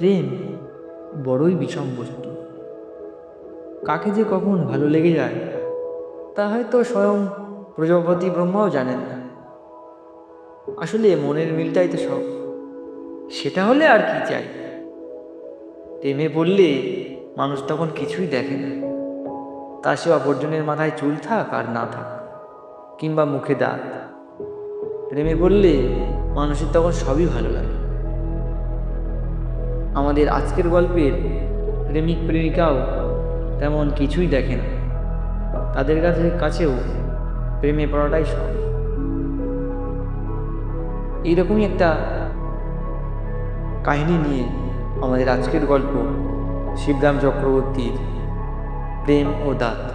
প্রেম বড়ই বিষম বস্তু। কাকে যে কখন ভালো লেগে যায়, তা হয়তো স্বয়ং প্রজাপতি ব্রহ্মাও জানেন না। আসলে মনের মিলটাই তো সব। সেটা হলে আর কি চাই? প্রেমে পড়লে মানুষ তখন কিছুই দেখে না। তা সে অপরজনের মাথায় চুল থাক আর না থাক, কিংবা মুখে দাঁত। প্রেমে পড়লে মানুষের তখন সবই ভালো লাগে। আমাদের আজকের গল্পের প্রেমিক প্রেমিকাও তেমন কিছুই দেখে না। তাদের কাছে কাছেও প্রেমে পড়াটাই সব এইরকমই একটা কাহিনী নিয়ে আমাদের আজকের গল্প শিবরাম চক্রবর্তীর প্রেম ও দাঁত।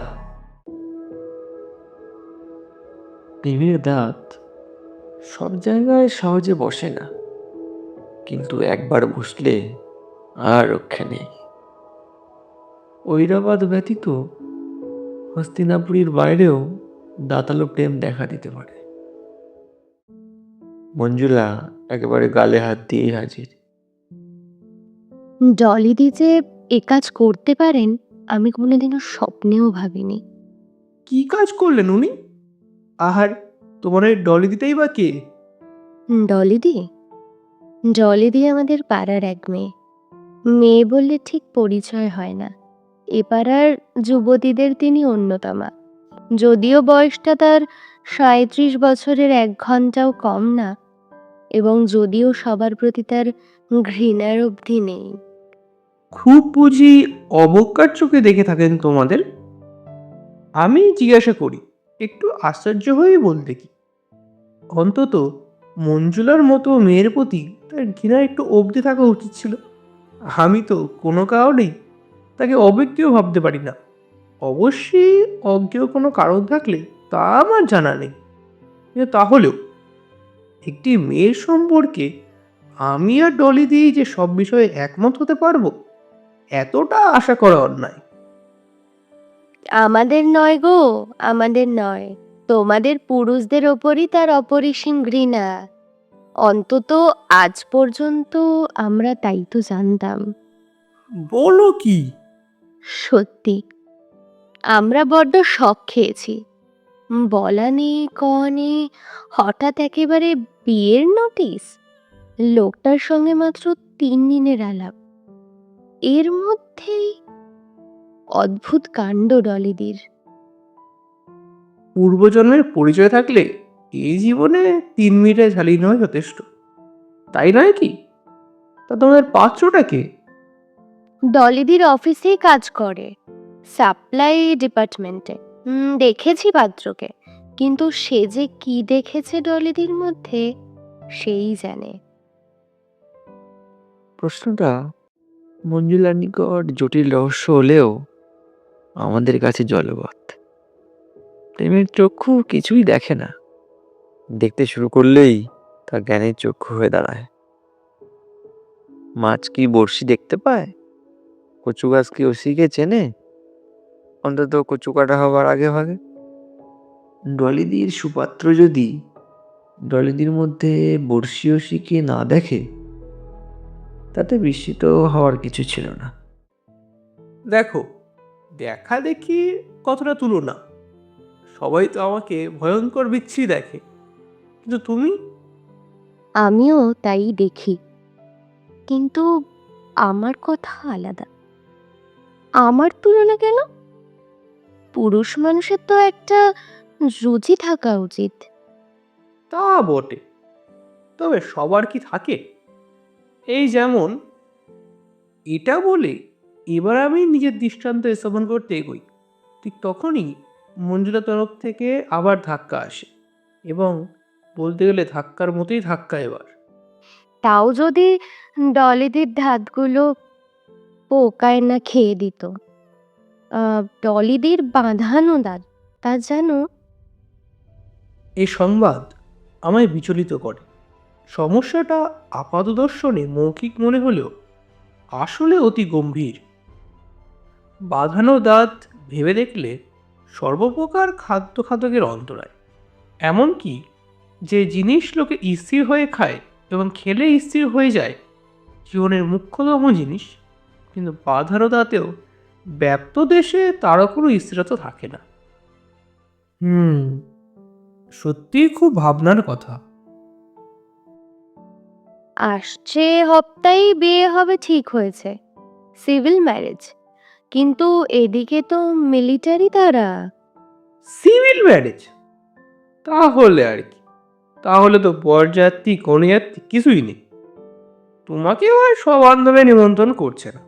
প্রেমের দাঁত সব জায়গায় সহজে বসে না। কিন্তু একবার বসলে আর রক্ষা নেই। ঐরাবাদ ব্যতীত হস্তিনাপুরীর বাইরেও দাতালো প্রেম দেখা দিতে পারে। মঞ্জুলা একেবারে গালে হাত দিয়ে হাজির। ডলিদি যে এ কাজ করতে পারেন আমি কোনোদিনও স্বপ্নেও ভাবিনি। কি কাজ করলেন উনি? আহার তোমার ওই ডলি দিতেই বা কে? ডলিদি? ডলিদি আমাদের পাড়ার এক মেয়ে। মেয়ে বললে ঠিক পরিচয় হয় না। এ পাড়ার যুবতীদের তিনি অন্যতমা। যদিও বয়সটা তার সাঁত্রিশ বছরের এক ঘন্টাও কম না, এবং যদিও সবার প্রতি তার ঘৃণার অবধি নেই। খুব বুঝি অবজ্ঞার চোখে দেখে থাকেন তোমাদের? আমি জিজ্ঞাসা করি, একটু আশ্চর্য হয়ে বলতে কি অন্তত মঞ্জুলার মতো মেয়ের প্রতি তার ঘৃণা একটু অবধি থাকা উচিত ছিল। আমি তো কোনো কারণেই তাকে অবজ্ঞেয় ভাবতে পারি না। অবশ্যই অজ্ঞেয় কোনো কারণ থাকলে তা আমার জানা নেই। কিন্তু তাহলেও একটি মেয়ের সম্পর্কে আমি আর ডলি দিয়েই যে সব বিষয়ে একমত হতে পারব, এতটা আশা করা অন্যায়। আমাদের নয় গো, আমাদের নয়। তোমাদের পুরুষদের ওপরই তার অপরিসীম ঘৃণা। অন্তত আজ পর্যন্ত আমরা তাই তো জানতাম। বলো কি? সত্যি আমরা বড্ড শখ খেয়েছি। বলা নেই নেই হঠাৎ একেবারে বিয়ের নোটিশ লোকটার সঙ্গে মাত্র তিন দিনের আলাপ। এর মধ্যেই অদ্ভুত কাণ্ড ডলিদির। পূর্বজন্মের পরিচয় থাকলে এই জীবনে তিন মিনিটে ঝালিয়ে নেওয়া যথেষ্ট। তাই নয় কি? তা তোমাদের পাত্রটা কে? ডলিদির অফিসেই কাজ করে সাপ্লাই ডিপার্টমেন্টে। হুম, দেখেছি পাত্রকে কিন্তু সে যে কি দেখেছে ডলিদির মধ্যে সেই জানে। প্রশ্নটা মঞ্জুলার নিকট জটিল রহস্য হলেও আমাদের কাছে জলবৎ। প্রেমের চক্ষু কিছুই দেখে না। দেখতে শুরু করলেই তা জ্ঞানের চক্ষু হয়ে দাঁড়ায়। মাছ কি বড়শি দেখতে পায়? কচু গাছ কি ওসিকে চেনে? অন্তত কচু কাটা হবার আগে ভাগে। ডলিদির সুপাত্র যদি ডলিদির মধ্যে বড়শি ওসিকে না দেখে, তাতে বিস্মিত হওয়ার কিছু ছিল না। দেখো, দেখা দেখি কতটা তুলো না। সবাই তো আমাকে ভয়ঙ্কর বিচ্ছি দেখে। কিন্তু তুমি? আমিও তাই দেখি। কিন্তু আমার কথা আলাদা। আমার তুলনা কেন? পুরুষ মানুষের তো একটা রুচি থাকা উচিত। তা বটে। তবে সবার কি থাকে? এই যেমন এটা বলে এবার আমি নিজের দৃষ্টান্ত স্থাপন করতে এগোই। ঠিক তখনই মঞ্জুলা তরফ থেকে আবার ধাক্কা আসে এবং বলতে গেলে ধাক্কার মতোই ধাক্কা এবার। তাও যদি ডলিদির ধাতগুলো পোকায় না খেয়ে দিত। ডলিদির বাঁধানো দাঁত তা যেন এই সংবাদ আমায় বিচলিত করে। সমস্যাটা আপাতদর্শনে মৌখিক মনে হলেও আসলে অতি গম্ভীর। বাঁধানো দাঁত ভেবে দেখলে সর্বপ্রকার খাদ্য খাদকের অন্তরায়। এমনকি যে জিনিস লোকে স্থির হয়ে খায় এবং খেলে স্থির হয়ে যায় জীবনের মুখ্যতম জিনিস কিন্তু বাধারতাতেও ব্যপ্ত দেশে তারও কোনো স্থিরতা থাকে না। হুম সত্যিই খুব ভাবনার কথা। আসছে হপ্তায় বিয়ে হবে ঠিক হয়েছে সিভিল ম্যারেজ। কিন্তু এদিকে তো মিলিটারি তারা। Civil marriage? তাহলে আর কি। তাহলে তো বরযাত্রী কনেযাত্রী কিছুই নেই। তোমাকেও আর বান্ধবে নিমন্ত্রণ করছে না।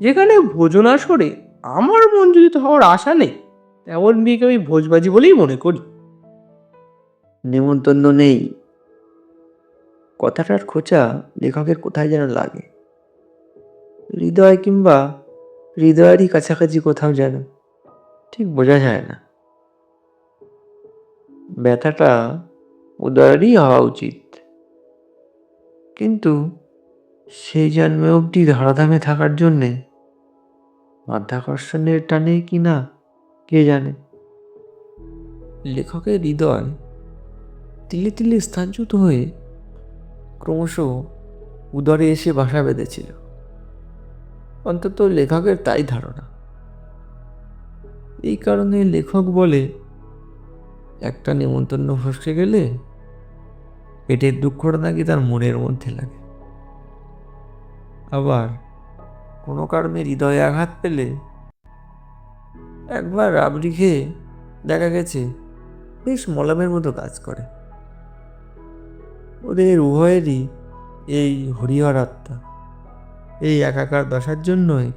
যেখানে ভোজন আসরে আমার মঞ্জুরিত হওয়ার আশা নেই, তেমন বিয়েকে আমি ভোজবাজি বলেই মনে করি। নেমন্তন্ন নেই। কথাটার খোঁচা লেখকের কোথায় যেন লাগে। হৃদয় কিংবা হৃদয়েরই কাছাকাছি কোথাও যেন, ঠিক বোঝা যায় না। ব্যথাটা উদয়েরই হওয়া উচিত। কিন্তু সেই জন্মে অবধি ধরাধামে থাকার জন্যে মাধ্যাকর্ষণের টানে কি না, কে জানে? লেখকের হৃদয় তিলে তিলে স্থানচ্যুত হয়ে ক্রমশ উদরে এসে বাসা বেঁধেছিল। অন্তত লেখকের তাই ধারণা। এই কারণে লেখক বলে একটা নেমন্তন্ন ফসকে গেলে পেটের দুঃখটা নাকি তার মনের মধ্যে লাগে। আবার কোনো কারণে হৃদয়ে আঘাত পেলে একবার রাবড়ি খেয়ে দেখা গেছে বেশ মলমের মতো কাজ করে। ওদের উভয়েরই এই হরিহর আত্মা। এই একাকার দশার জন্যই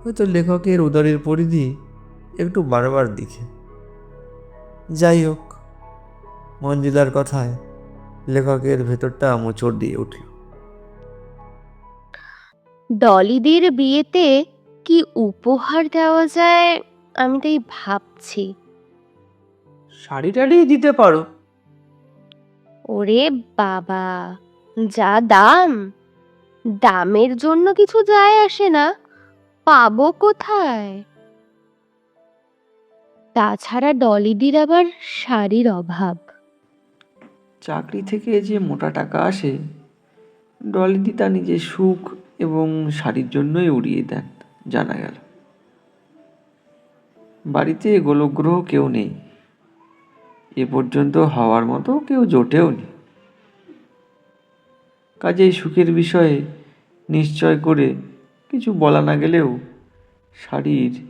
হয়তো লেখকের উদরের পরিধি একটু বারবার দিকে যাই হোক মঞ্জিলার কথায় লেখকের ভেতরটা মোচড় দিয়ে উঠল। ডলিদের বিয়েতে কি উপহার দেওয়া যায় আমি তাই ভাবছি। শাড়ি টাড়ি দিতে পারো। ওরে বাবা যা দাম। দামের জন্য কিছু যায় আসে না পাবো কোথায়? তাছাড়া ডলিদির আবার শাড়ির অভাব। চাকরি থেকে যে মোটা টাকা আসে ডলিদি তা নিজের সুখ এবং শাড়ির জন্যই উড়িয়ে দেন, জানা গেল। বাড়িতে গোলগ্রহ কেউ নেই। এ পর্যন্ত হওয়ার মতো কেউ জোটেও নেই। কাজেই সুখের বিষয়ে নিশ্চয় করে কিছু বলা না গেলেও শাড়ির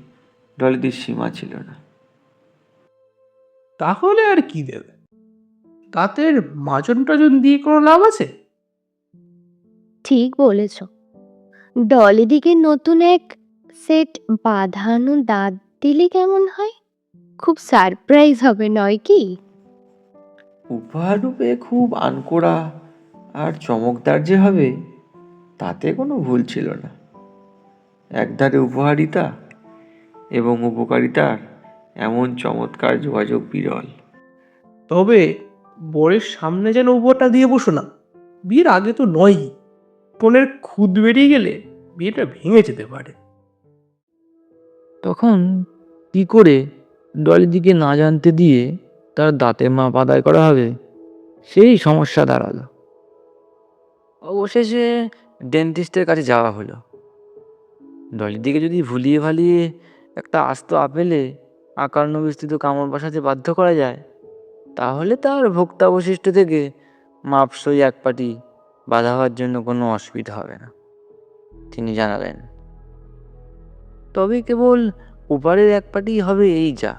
ডলিদির সীমা ছিল না। তাহলে আর কি দেবে? তাদের মাজন টাজন দিয়ে কোনো লাভ আছে? ঠিক বলেছ। ডলিদিকে নতুন এক সেট বাঁধানো দাঁত দিলে কেমন হয়? খুব সারপ্রাইজ হবে নয় কি? উপহার রূপে খুব আনকোড়া আর চমকদার যে হবে তাতে কোনো ভুল ছিল না। একধারে উপহারিতা এবং উপকারিতার এমন চমৎকার যোগাযোগ বিরল। তবে বরের সামনে যেন উপরটা দিয়ে বসো না। বিয়ের আগে তো নয়ই। কনের খুদ বেরিয়ে গেলে বিয়েটা ভেঙে যেতে পারে। তখন কি করে ডলিদিকে না জানতে দিয়ে তার দাঁতের মাপ আদায় করা হবে সেই সমস্যা দাঁড়াল। অবশেষে ডেন্টিস্টের কাছে যাওয়া হলো। ডলিদিকে যদি ভুলিয়ে ভালিয়ে একটা আস্ত আপেলে আকার্ণ বিস্তৃত কামড় বসাতে বাধ্য করা যায়, তাহলে তার ভোক্তাবশিষ্ট থেকে মাপসই এক পাটি বাধা হওয়ার জন্য কোনো অসুবিধা হবে না, তিনি জানালেন। তবে কেবল ওপারের এক পাটি হবে এই যা।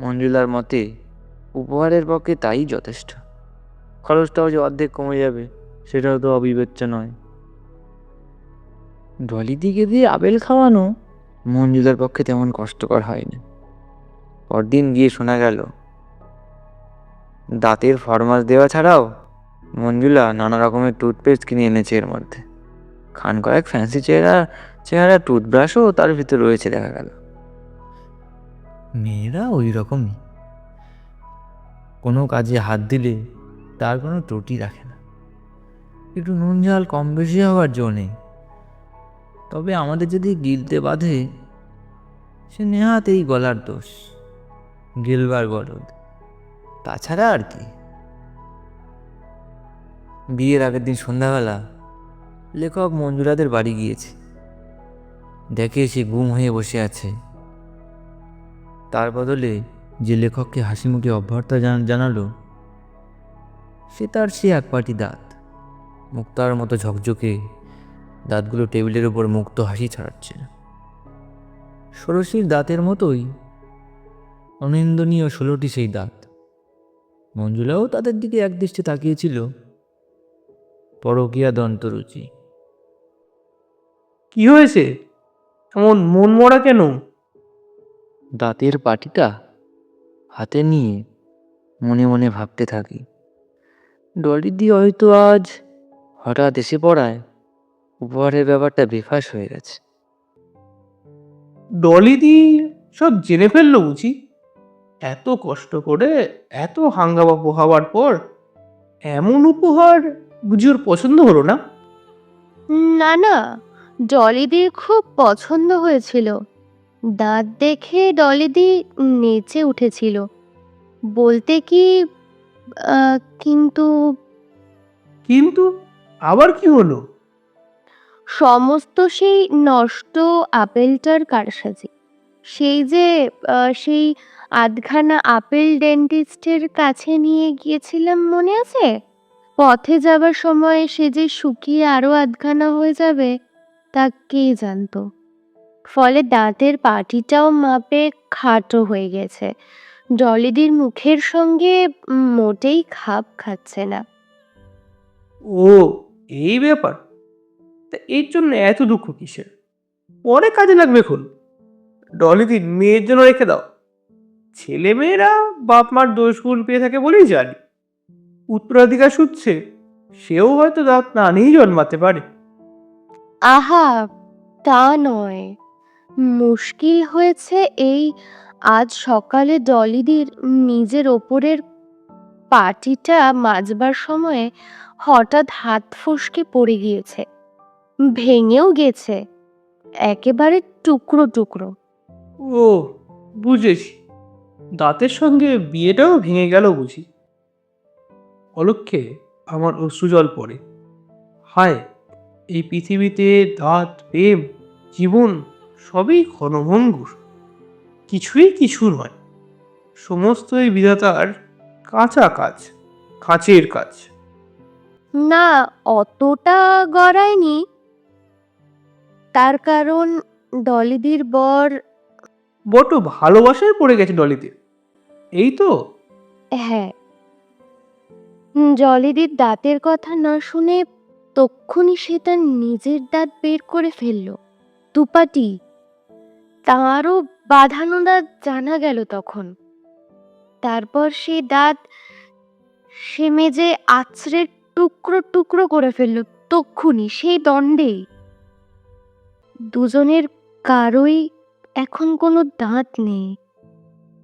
মঞ্জুলার মতে, উপহারের পক্ষে তাই যথেষ্ট। খরচটাও যে অর্ধেক কমে যাবে, সেটাও তো অবিবেচ্য নয়। ডলিদিকে দিয়ে আপেল খাওয়ানো মঞ্জুলার পক্ষে তেমন কষ্টকর হয়নি। পরদিন গিয়ে শোনা গেল, দাঁতের ফরমাস দেওয়া ছাড়াও মঞ্জুলা নানা রকমের টুথপেস্ট কিনে এনেছে এর মধ্যে। খান কয়েক ফ্যান্সি চেহারা চেহারা টুথব্রাশও তার ভিতরে রয়েছে দেখা গেল। মেয়েরা ওই রকমই। কোনো কাজে হাত দিলে তার কোনো ত্রুটি রাখে না। একটু নুন ঝাল কম বেশি হওয়ার জো নেই তবে আমাদের যদি গিলতে বাঁধে, সে নেহাত এই গলার দোষ, গিলবার গলদ তাছাড়া আর কি? বিয়ের আগের দিন সন্ধ্যাবেলা লেখক মঞ্জুরাদের বাড়ি গিয়েছে। দেখে সে গুম হয়ে বসে আছে। তার বদলে যে লেখককে হাসি মুখে অভ্যর্থনা জান- জানালো, সে তার সে এক পাটি দাঁত, মুক্তার মতো ঝকঝকে দাঁতগুলো টেবিলের উপর মুক্ত হাসি ছাড়াচ্ছিল। ষোড়শীর দাঁতের মতোই অনিন্দনীয় ষোলোটি সেই দাঁত। মঞ্জুলাও তাদের দিকে একদৃষ্টে তাকিয়েছিল। পরকীয়া দন্তরুচি। কি হয়েছে? এমন মন মরা কেন? দাঁতের পাটিটা হাতে নিয়ে মনে মনে ভাবতে থাকি। ডলি ডলিদি হয়তো আজ হঠাৎ এসে পড়ায়। উপহারের ব্যাপারটা বেফাস হয়ে গেছে। ডলিদি সব জেনে ফেলল বুঝি? এত কষ্ট করে এত হাঙ্গামা পোহাবার পর এমন উপহার বুঝি ওর পছন্দ হলো না? না না ডলিদির খুব পছন্দ হয়েছিল। দাঁত দেখে ডলিদি নেচে উঠেছিল। বলতে কি কিন্তু কিন্তু আবার কি হলো? সমস্ত সেই নষ্ট আপেলটার কারসাজি। সেই যে সেই আধখানা আপেল ডেন্টিস্টের কাছে নিয়ে গিয়েছিলাম মনে আছে? পথে যাবার সময় সে যে শুকিয়ে আরও আধখানা হয়ে যাবে, তা কে জানতো? ফলে দাঁতের পাটিটাও মাপে খাটো হয়ে গেছে। জলিদির মুখের সঙ্গে মোটেই খাপ খাচ্ছে না। ও, এই ব্যাপার? তা এর জন্য এত দুঃখ কিসের? পরে কাজে লাগবে খুন। ডলিদির মেয়ের জন্য রেখে দাও। ছেলে মেয়েরা বাপ মার দোষ গুণ পেয়ে থাকে বলেই জানি। উত্তরাধিকার সূত্রে সেও হয়তো দাঁত না নিয়েই জন্মাতে পারে। আহা, তা নয়। মুশকিল হয়েছে এই আজ সকালে ডলিদির নিজের ওপরের পাটিটা মাজবার সময়ে হঠাৎ হাত ফসকে পড়ে গিয়েছে। ভেঙেও গেছে। একেবারে টুকরো টুকরো। ও বুঝেছি। দাঁতের সঙ্গে বিয়েটাও ভেঙে গেল বুঝি। অলক্ষে আমার অশ্রুজল পড়ে। হায় এই পৃথিবীতে দাঁত প্রেম জীবন সবই ক্ষণভঙ্গুর কিছুই কিছু নয়। সমস্তই বিধাতার কাঁচা কাজ কাঁচের কাজ। না অতটা গড়ায়নি তার কারণ ডলিদির বর বড্ড ভালোবাসায় পড়ে গেছে ডলিতে এই তো? হ্যাঁ। জলিদির দাঁতের কথা না শুনে তক্ষুনি সে তার নিজের দাঁত বের করে ফেলল। দুপাটি। তারও বাঁধানো দাঁত জানা গেল তখন। তারপর সে দাঁত সে মেজে আছড়ে টুকরো টুকরো করে ফেলল তক্ষুনি সেই দণ্ডেই। দুজনের কারোই এখন কোনো দাঁত নেই।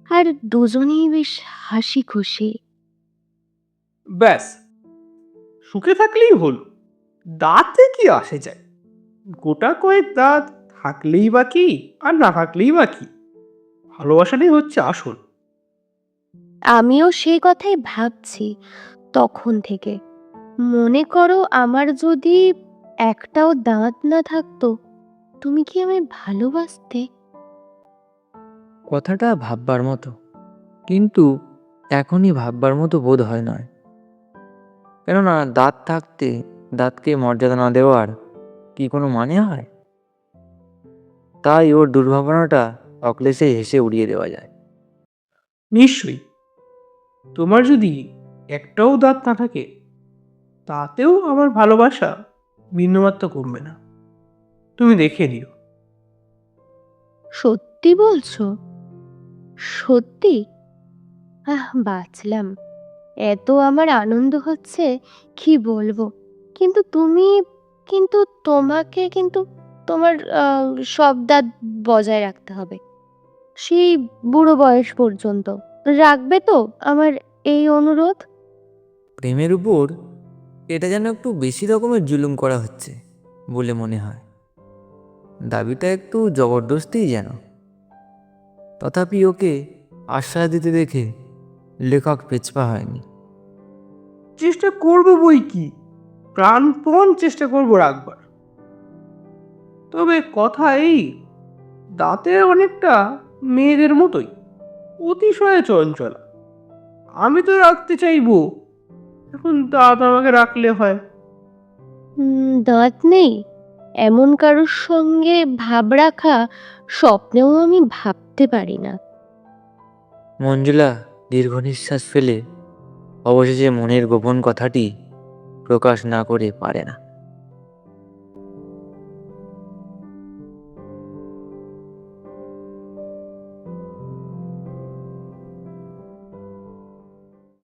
আর দুজনেই বেশ হাসি খুশি। ব্যাস সুখে থাকলেই হলো। দাঁতে কি আসে যায়? গোটা কয়েক দাঁত থাকলেই বা কি আর না থাকলেই বা কি? ভালোবাসাটাই হচ্ছে আসল। আমিও সেই কথাই ভাবছি তখন থেকে। মনে করো আমার যদি একটাও দাঁত না থাকতো তুমি কি আমায় ভালোবাসতে? কথাটা ভাববার মতো। কিন্তু এখনই ভাববার মতো বোধ হয় নয়। কেননা দাঁত থাকতে দাঁতকে মর্যাদা না দেওয়ার কি কোনো মানে হয়? তাই ওর দুর্ভাবনাটা অক্লেশে হেসে উড়িয়ে দেওয়া যায়। নিশ্চয়ই। তোমার যদি একটাও দাঁত না থাকে তাতেও আমার ভালোবাসা বিন্দুমাত্র কমবে না। তুমি দেখে নিও। সত্যি বলছো? সত্যি? আহ বাঁচলাম। এত আমার আনন্দ হচ্ছে কি বলব? কিন্তু তুমি কিন্তু তোমাকে কিন্তু তোমার আহ, সব দাঁত বজায় রাখতে হবে। সেই বুড়ো বয়স পর্যন্ত। রাখবে তো আমার এই অনুরোধ? প্রেমের উপর এটা যেন একটু বেশি রকমের জুলুম করা হচ্ছে বলে মনে হয়। দাবিটা একটু জবরদস্তিই যেন। তথাপি ওকে আশ্বাস দিতে দেখে লেখক পেছপা হয়নি। চেষ্টা করব বই কি? প্রাণপণ চেষ্টা করব রাখবার। তবে কথা এই দাঁতে অনেকটা মেয়েদের মতোই অতিশয় চঞ্চলা। আমি তো রাখতে চাইব এখন দাঁত আমাকে রাখলে হয়। দাঁত নেই? এমন কারোর সঙ্গে ভাব রাখা স্বপ্নেও আমি ভাবতে পারি না। মঞ্জুলা, দীর্ঘ নিঃশ্বাস ফেলে অবশেষে মনের গোপন কথাটি প্রকাশ না করে পারে না।